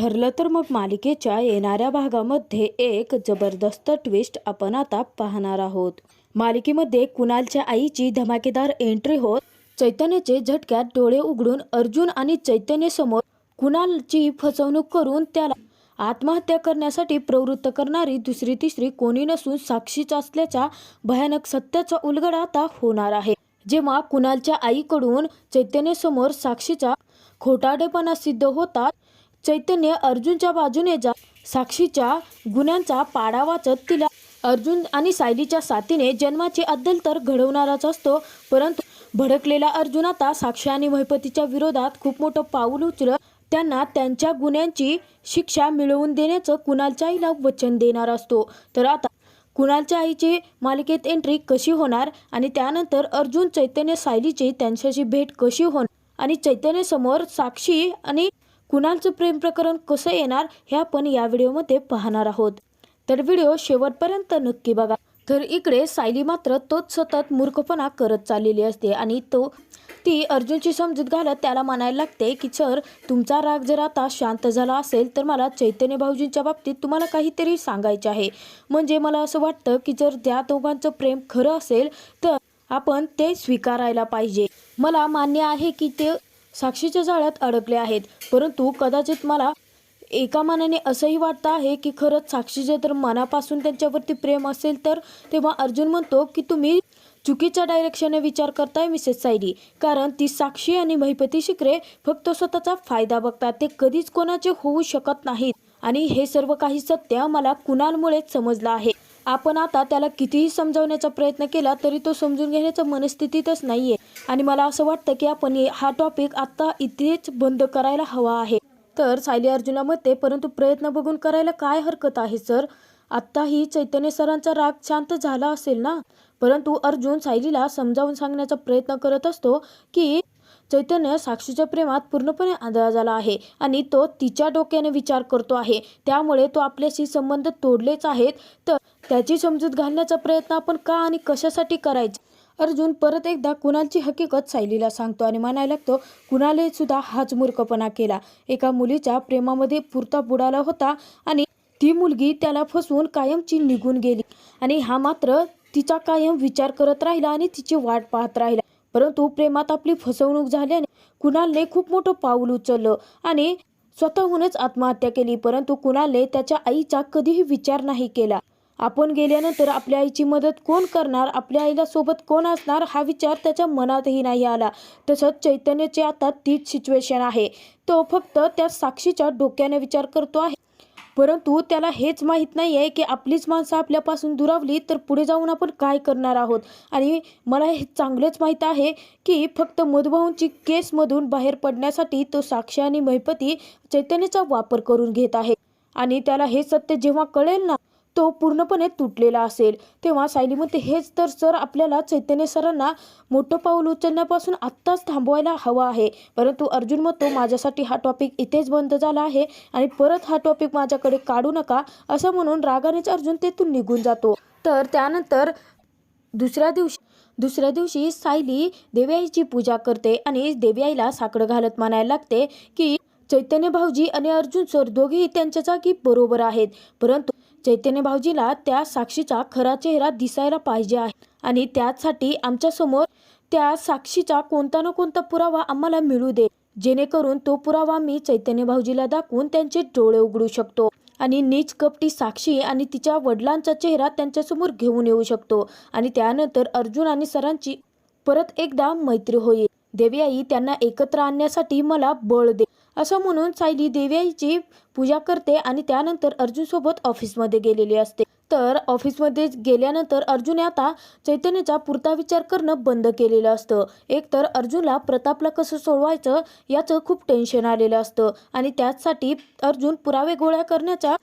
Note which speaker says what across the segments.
Speaker 1: ठरलं तर मग मालिकेच्या येणाऱ्या भागामध्ये एक जबरदस्त ट्विस्ट आपण आता पाहणार आहोत. मालिकेमध्ये कुणालच्या आईची धमाकेदार एंट्री होत चैतन्याचे झटक्यात डोळे उघडून अर्जुन आणि चैतन्य समोर कुणालची फसवणूक करून त्याला आत्महत्या करण्यासाठी प्रवृत्त करणारी दुसरी तिसरी कोणी नसून साक्षीच असल्याच्या भयानक सत्याचा उलगडा आता होणार आहे. जेव्हा कुणालच्या आईकडून चैतन्यासमोर साक्षीचा खोटाडेपणा सिद्ध होतात चैतन्य अर्जुनच्या बाजूने जा. साक्षीच्या गुन्ह्यांचा पाडा वाचत तिला अर्जुन आणि सायलीच्या साथीने जन्माची अद्दल तर घडवणाराच असतो परंतु भडकलेला अर्जुन आता साक्षी आणि महिपतीच्या विरोधात खूप मोठं पाऊल उचलत त्यांना त्यांच्या गुन्ह्यांची शिक्षा मिळवून देण्याचं कुणालच्या आईला वचन देणार असतो. तर आता कुणालच्या आईची मालिकेत एंट्री कशी होणार आणि त्यानंतर अर्जुन चैतन्य सायलीची त्यांच्याशी भेट कशी होणार आणि चैतन्य समोर साक्षी आणि कुणालचं प्रेम प्रकरण कसं येणार हे आपण या व्हिडिओमध्ये पाहणार आहोत. तर व्हिडिओ शेवटपर्यंत नक्की बघा. तर इकडे सायली मात्र तोच सतत मूर्खपणा करत चाललेली असते आणि तो ती अर्जुनची समजूत घालत त्याला म्हणायला लागते की सर तुमचा राग जर आता शांत झाला असेल तर मला चैतन्य भाऊजींच्या बाबतीत तुम्हाला काहीतरी सांगायचे आहे. म्हणजे मला असं वाटतं की जर त्या दोघांचं प्रेम खरं असेल तर आपण ते स्वीकारायला पाहिजे. मला मान्य आहे की ते साक्षीच्या जाळ्यात अडकले आहेत. परंतु कदाचित मला एका मनाने असंही वाटतं आहे की खरंच साक्षीचे तर मनापासून त्यांच्यावरती प्रेम असेल तर तेव्हा अर्जुन म्हणतो की तुम्ही चुकीच्या डायरेक्शनने विचार करताय मिसेस सायली कारण ती साक्षी आणि महिपती शिकरे फक्त स्वतःचा फायदा बघतात. ते कधीच कोणाचे होऊ शकत नाहीत. आणि हे सर्व काही सत्य मला कुणालमुळेच समजलं आहे. आपण आता त्याला कितीही समजावण्याचा प्रयत्न केला तरी तो समजून घेण्याचं मनस्थितीतच नाहीये. आणि मला असं वाटतं की आपण हा टॉपिक आत्ता इथेच बंद करायला हवा आहे. तर सायली अर्जुनामध्ये परंतु प्रयत्न बघून करायला काय हरकत आहे सर? आत्ताही चैतन्य सरांचा राग शांत झाला असेल ना? परंतु अर्जुन सायलीला समजावून सांगण्याचा प्रयत्न करत असतो की चैतन्य साक्षीच्या प्रेमात पूर्णपणे आंधळा झाला आहे आणि तो तिच्या डोक्याने विचार करतो आहे. त्यामुळे तो आपल्याशी संबंध तोडलेच आहेत. तर त्याची समजूत घालण्याचा प्रयत्न आपण का आणि कशासाठी करायचा? अर्जुन परत एकदा कुणालची हकीकत सायलीला सांगतो आणि म्हणायला लागतो कुणाले सुद्धा हाच मूर्खपणा केला. एका मुलीच्या प्रेमामध्ये पुरता बुडाला होता आणि ती मुलगी त्याला फसवून कायमची निघून गेली. आणि हा मात्र तिचा कायम विचार करत राहिला आणि तिची वाट पाहत राहिला. परंतु प्रेमात आपली फसवणूक झाल्याने कुणालने खूप मोठं पाऊल उचललं आणि स्वतःहूनच आत्महत्या केली. परंतु कुणालने त्याच्या आईचा कधीही विचार नाही केला. आपण गेल्यानंतर आपल्या आईची मदत कोण करणार? आपल्या आईला सोबत कोण असणार? हा विचार त्याच्या मनातही नाही आला. तसंच चैतन्याची आता तीच सिच्युएशन आहे. तो फक्त त्या साक्षीच्या डोक्याने विचार करतो आहे. परंतु त्याला हेच माहीत नाही आहे की आपलीच माणसं आपल्यापासून दुरावली तर पुढे जाऊन आपण काय करणार आहोत? आणि मला हे चांगलंच माहीत आहे की फक्त मधुभाऊंची केसमधून बाहेर पडण्यासाठी तो साक्षी आणि महिपती चैतन्याचा वापर करून घेत आहे. आणि त्याला हे सत्य जेव्हा कळेल ना तो पूर्णपणे तुटलेला असेल. तेव्हा सायली म्हणते हेच तर सर आपल्याला चैतन्य सरांना मोठं पाऊल उचलण्यापासून आत्ताच थांबवायला हवं आहे. परंतु अर्जुन म्हणतो माझ्यासाठी हा टॉपिक इथेच बंद झाला आहे आणि परत हा टॉपिक माझ्याकडे काढू नका. असं म्हणून रागानेच अर्जुन तेथून निघून जातो. तर त्यानंतर दुसऱ्या दिवशी दुसऱ्या दिवशी सायली देव्याईची पूजा करते आणि देव्याईला साकडं घालत म्हणायला लागते की चैतन्य भाऊजी आणि अर्जुन सर दोघेही त्यांच्या जागी बरोबर आहेत. परंतु चैतन्य भाऊजीला त्या साक्षीचा खरा चेहरा दिसायला पाहिजे आहे. आणि त्यासाठी आमच्यासमोर त्या साक्षीचा कोणता ना कोणता पुरावा आम्हाला मिळू दे. जेणेकरून तो पुरावा मी चैतन्य भाऊजीला दाखवून त्यांचे डोळे उघडू शकतो. आणि नीच कपटी साक्षी आणि तिच्या वडिलांचा चेहरा त्यांच्यासमोर घेऊन येऊ शकतो. आणि त्यानंतर अर्जुन आणि सरांची परत एकदा मैत्री होईल. देवी आई त्यांना एकत्र आणण्यासाठी मला बळ दे. असं म्हणून सायली देव्याची पूजा करते आणि त्यानंतर अर्जुन सोबत ऑफिसमध्ये गेलेली असते. तर ऑफिसमध्ये गेल्यानंतर अर्जुन आता चैतन्याचा पुरता विचार करणं बंद केलेलं असतं. एकतर अर्जुनला प्रतापला कसं सोडवायचं याचं खूप टेन्शन आलेलं असतं आणि त्याचसाठी अर्जुन पुरावे गोळा करण्याचा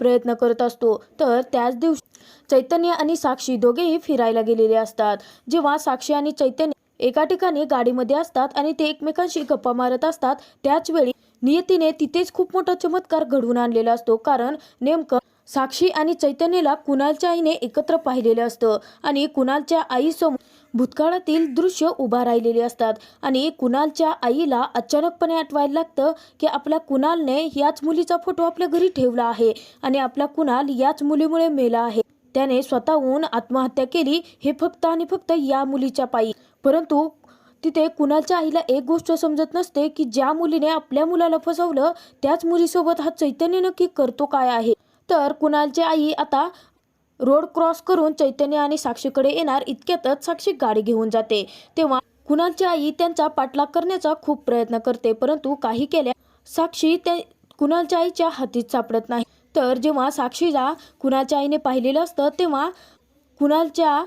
Speaker 1: प्रयत्न करत असतो. तर त्याच दिवशी चैतन्य आणि साक्षी दोघेही फिरायला गेलेले असतात. जेव्हा साक्षी आणि चैतन्य एका ठिकाणी गाडीमध्ये असतात आणि ते एकमेकांशी गप्पा मारत असतात. त्याच वेळी नियतीने तिथेच खूप मोठा चमत्कार घडवून आणलेला असतो. कारण नेमकं साक्षी आणि चैतन्यला कुणालच्या आईने एकत्र पाहिलेलं असतं आणि कुणालच्या आईसमोर भूतकाळातील दृश्य उभा राहिलेली असतात. आणि कुणालच्या आईला अचानकपणे आठवायला लागतं की आपल्या कुणालने याच मुलीचा फोटो आपल्या घरी ठेवला आहे आणि आपला कुणाल याच मुलीमुळे मेला आहे. त्याने स्वतःहून आत्महत्या केली. हे फक्त आणि फक्त या मुलीच्या पायी. परंतु तिथे कुणाच्या आईला एक गोष्ट समजत नसते की ज्या मुलीने आपल्या मुलाला फसवलं त्याच मुलीसोबत हा चैतन्य नक्की करतो काय आहे. तर कुणालची आई आता रोड क्रॉस करून चैतन्य आणि साक्षीकडे येणार इतक्यातच साक्षी गाडी घेऊन जाते. तेव्हा कुणालची आई त्यांचा पाठलाग करण्याचा खूप प्रयत्न करते परंतु काही केल्या साक्षी त्या कुणालच्या आईच्या हातीत सापडत नाही. तर जेव्हा साक्षीला कुणालच्या आईने पाहिलेलं असतं तेव्हा कुणालच्या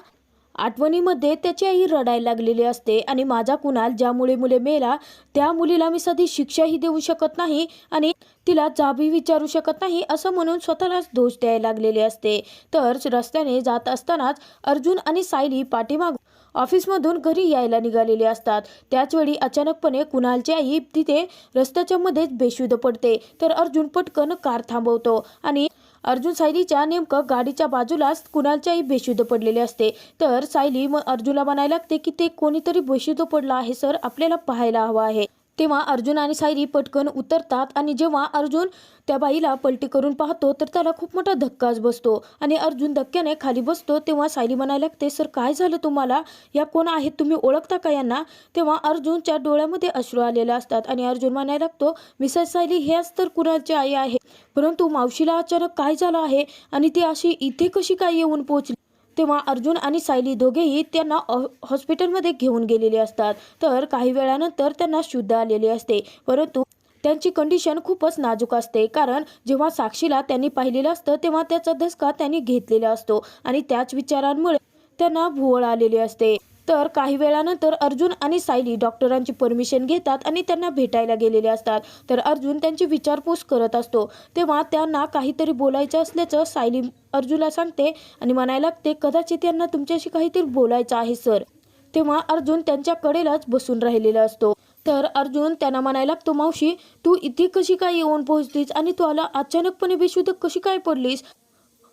Speaker 1: आठवणीमध्ये त्याची आई रडायला लागलेली असते आणि माझा कुणाल ज्या मुळे मुले मेला त्या मुलीला मी साधी शिक्षाही देऊ शकत नाही आणि तिला जाबी विचारू शकत नाही असं म्हणून स्वतःलाच दोष द्यायला लागलेले असते. तर रस्त्याने जात असतानाच अर्जुन आणि सायली पाठीमाग ऑफिसमधून घरी यायला निघालेले असतात. त्याचवेळी अचानकपणे कुणालची आई तिथे रस्त्याच्या मध्येच बेशुद्ध पडते. तर अर्जुन पटकन कार थांबवतो आणि अर्जुन सायलीच्या नेमकं गाडीच्या बाजूलाच कुणाच्याही बेशुद्ध पडलेले असते. तर सायली मग अर्जुनला म्हणायला लागते की ते कोणीतरी बेशुद्ध पडलं आहे सर. आपल्याला पाहायला हवं आहे. तेव्हा अर्जुन आणि सायली पटकन उतरतात आणि जेव्हा अर्जुन त्या बाईला पलटी करून पाहतो तर त्याला खूप मोठा धक्काच बसतो. आणि अर्जुन धक्क्याने खाली बसतो तेव्हा सायली म्हणायला लागते सर काय झालं तुम्हाला? या कोण आहेत? तुम्ही ओळखता का यांना? तेव्हा अर्जुनच्या डोळ्यामध्ये अश्रू आलेले असतात आणि अर्जुन म्हणायला लागतो मिसेस सायली हेच तर कुणाची आई आहे? परंतु मावशीला अचानक काय झालं आहे? आणि ती अशी इथे कशी काय येऊन पोहोचली तेव्हा अर्जुन आणि सायली दोघेही त्यांना हॉस्पिटलमध्ये घेऊन गेलेले असतात. तर काही वेळानंतर त्यांना शुद्ध आलेले असते. परंतु त्यांची कंडिशन खूपच नाजूक असते. कारण जेव्हा साक्षीला त्यांनी पाहिलेलं असतं तेव्हा त्याचा धसका त्यांनी घेतलेला असतो आणि त्याच विचारांमुळे त्यांना भुवळ आलेली असते. तर काही वेळानंतर अर्जुन आणि सायली डॉक्टरांची परमिशन घेतात आणि त्यांना भेटायला गेलेले असतात. तर अर्जुन त्यांची विचारपूस करत असतो. तेव्हा त्यांना काहीतरी बोलायचं असल्याचं सायली अर्जुनला सांगते आणि म्हणायला लागते कदाचित त्यांना तुमच्याशी काहीतरी बोलायचं आहे सर. तेव्हा अर्जुन त्यांच्या कडेलाच बसून राहिलेला असतो. तर अर्जुन त्यांना म्हणायला लागतो मावशी तू इथे कशी काय येऊन पोहोचलीस आणि तू आला अचानकपणे बेशुद्ध कशी काय पडलीस?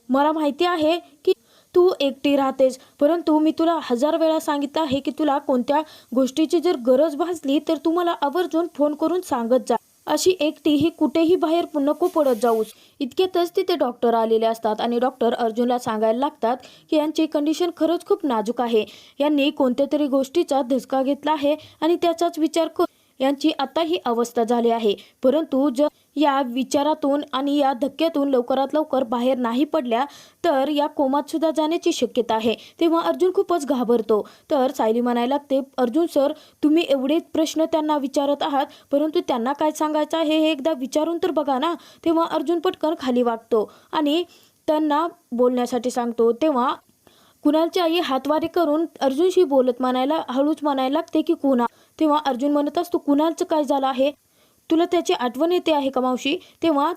Speaker 1: मला माहिती आहे की तू एकटी राहतेस परंतु मी तुला हजार वेळा सांगितलं आहे की तुला कोणत्या गोष्टीची जर गरज भासली तर तू मला आवर्जून फोन करून सांगत जा. अशी एकटी ही कुठेही बाहेर नको पडत जाऊस. इतक्यातच तिथे डॉक्टर आलेले असतात आणि डॉक्टर अर्जुनला सांगायला लागतात की यांची कंडिशन खरंच खूप नाजूक आहे. यांनी कोणत्या तरी गोष्टीचा धसका घेतला आहे आणि त्याचाच विचार कर यांची आता ही अवस्था झाली आहे. परंतु जर या विचारातून आणि या धक्क्यातून लवकरात लवकर बाहेर नाही पडल्या तर या कोमात सुद्धा जाण्याची शक्यता आहे. तेव्हा अर्जुन खूपच घाबरतो. तर सायली म्हणायला लागते अर्जुन सर तुम्ही एवढे प्रश्न त्यांना विचारत आहात परंतु त्यांना काय सांगायचं आहे हे एकदा विचारून तर बघा ना. तेव्हा अर्जुन पटकन खाली वागतो आणि त्यांना बोलण्यासाठी सांगतो. तेव्हा कुणालची आई हातवारे करून अर्जुनशी बोलत म्हणायला हळूच म्हणायला लागते की कुणा तेव्हा अर्जुन म्हणत असतो कुणालचं काय झालं आहे? तुला त्याची आठवण येते आहे का मावशी? तेव्हा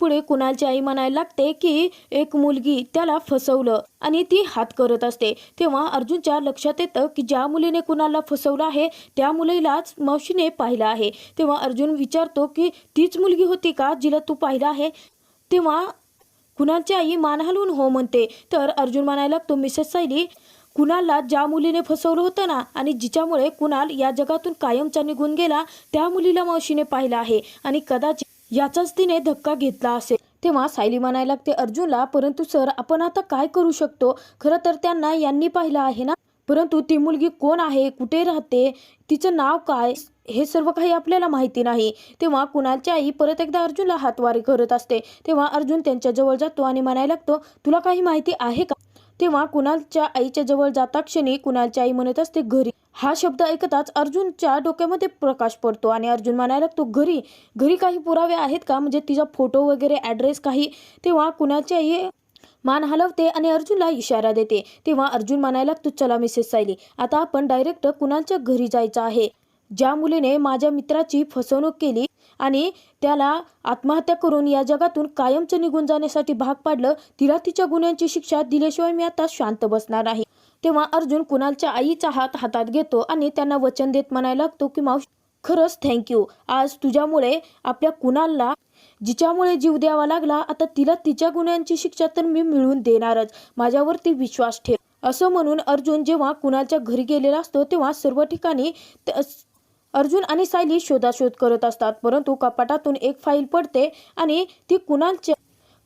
Speaker 1: पुढे कुणालची आई म्हणायला लागते की एक मुलगी त्याला फसवलं आणि ती हात करत असते. तेव्हा अर्जुनच्या लक्षात येतं की ज्या मुलीने कुणाला फसवलं आहे त्या मुलीलाच मावशीने पाहिलं आहे. तेव्हा अर्जुन विचारतो की तीच मुलगी होती का जिला तू पाहिलं आहे? तेव्हा कुणालची आई मान हलवून हो म्हणते. तर अर्जुन म्हणायला लागतो मिसेस सायली कुणालला ज्या मुलीने फसवलं होतं ना आणि जिच्यामुळे कुणाल या जगातून कायमचा निघून गेला त्या मुलीला मावशीने पाहिलं आहे. आणि कदाचित याचाच तिने धक्का घेतला असेल. तेव्हा सायली म्हणायला लागते अर्जुनला परंतु सर आपण आता काय करू शकतो? खरं तर त्यांना यांनी पाहिलं आहे ना? परंतु ती मुलगी कोण आहे? कुठे राहते? तिचं नाव काय? हे सर्व काही आपल्याला माहिती नाही. तेव्हा कुणालची आई परत एकदा अर्जुनला हातवारी करत असते. तेव्हा अर्जुन त्यांच्या जवळ जातो आणि म्हणायला लागतो तुला काही माहिती आहे का? तेव्हा कुणालच्या आईच्या जवळ जाता क्षणी कुणालची आई म्हणत असते घरी. हा शब्द ऐकताच अर्जुनच्या डोक्यामध्ये प्रकाश पडतो आणि अर्जुन म्हणायला लागतो घरी घरी काही पुरावे आहेत का? म्हणजे तिचा फोटो वगैरे ॲड्रेस काही? तेव्हा कुणालची आई मान हलवते आणि अर्जुनला इशारा देते. तेव्हा अर्जुन म्हणायला लागतो चला मिसेस सायली आता आपण डायरेक्ट कुणालच्या घरी जायचं आहे. ज्या मुलीने माझ्या मित्राची फसवणूक केली आणि त्याला आत्महत्या करून या जगातून कायमचं निघून जाण्यासाठी भाग पाडलं तिला तिच्या गुन्ह्यांची शिक्षा दिल्याशिवाय मी आता शांत बसणार आहे. तेव्हा अर्जुन कुणालच्या आईचा हात हातात घेतो आणि त्यांना वचन देत म्हणायला लागतो की मावशी खरंच थँक्यू आज तुझ्यामुळे आपल्या कुणालला जिच्यामुळे जीव द्यावा लागला आता तिला तिच्या गुन्ह्यांची शिक्षा तर मी मिळवून देणारच. माझ्यावरती विश्वास ठेव. असं म्हणून अर्जुन जेव्हा कुणालच्या घरी गेलेला असतो तेव्हा सर्व ठिकाणी अर्जुन आणि सायली शोधाशोध करत असतात परंतु कपाटातून एक फाईल पडते आणि ती कुणालच्या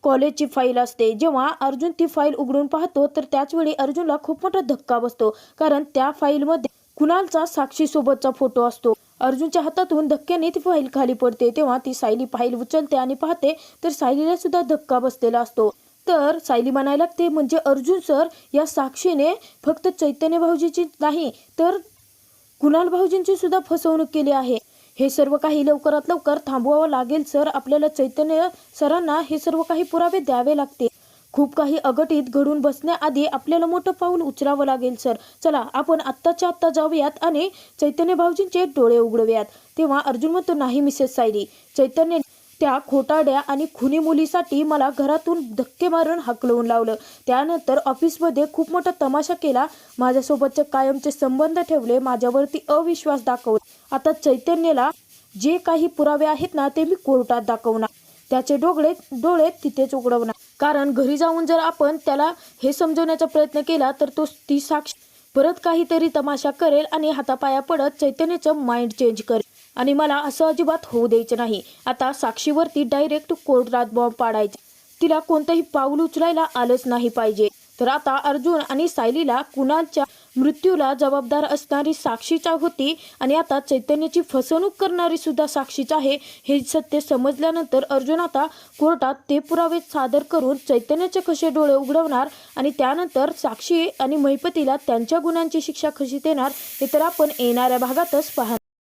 Speaker 1: कॉलेजची फाईल असते. जेव्हा अर्जुन ती फाईल उघडून पाहतो तर त्याच वेळी अर्जुनला खूप मोठा धक्का बसतो कारण त्या फाईलमध्ये कुणालचा साक्षी सोबतचा फोटो असतो. अर्जुनच्या हातातून धक्क्याने ती फाईल खाली पडते. तेव्हा ती सायली फाईल उचलते आणि पाहते तर सायलीला सुद्धा धक्का बसलेला असतो. तर सायली म्हणायला लागते म्हणजे अर्जुन सर या साक्षीने फक्त चैतन्य भाऊजीची नाही तर कुणाल भाऊजींची सुद्धा फसवणूक केली आहे. हे सर्व काही लवकरात लवकर थांबवावं लागेल सर. आपल्याला चैतन्य सरांना हे सर्व काही पुरावे द्यावे लागते खूप काही अघटित घडून बसण्याआधी आपल्याला मोठं पाऊल उचलावं लागेल सर. चला आपण आत्ताच्या आत्ता जाऊयात आणि चैतन्य भाऊजींचे डोळे उघडूयात. तेव्हा अर्जुन म्हणतो नाही मिसेस सायली. चैतन्य त्या खोटाड्या आणि खुनी मुलीसाठी मला घरातून धक्के मारून हाकलवून लावलं. त्यानंतर ऑफिसमध्ये खूप मोठा तमाशा केला. माझ्यासोबतचे कायमचे संबंध ठेवले. माझ्यावरती अविश्वास दाखवला. आता चैतन्यला जे काही पुरावे आहेत ना ते मी कोर्टात दाखवणार. त्याचे डोगळे डोळे तिथेच उघडवणार. कारण घरी जाऊन जर आपण त्याला हे समजवण्याचा प्रयत्न केला तर तो ती साक्ष परत काहीतरी तमाशा करेल आणि हातापाया पडत चैतन्याचं माइंड चेंज करेल. आणि मला असं अजिबात होऊ द्यायचं नाही. आता साक्षीवरती डायरेक्ट कोर्टात बॉम्ब पाडायचा. तिला कोणतंही पाऊल उचलायला आलंच नाही पाहिजे. तर आता अर्जुन आणि सायलीला कुणालच्या मृत्यूला जबाबदार असणारी साक्षीचा होती आणि आता चैतन्याची फसवणूक करणारी सुद्धा साक्षीच आहे हे सत्य समजल्यानंतर अर्जुन आता कोर्टात ते पुरावे सादर करून चैतन्याचे कसे डोळे उघडवणार आणि त्यानंतर साक्षी आणि महिपतीला त्यांच्या गुन्ह्यांची शिक्षा कशी देणार हे तर आपण येणाऱ्या भागातच पाहणार.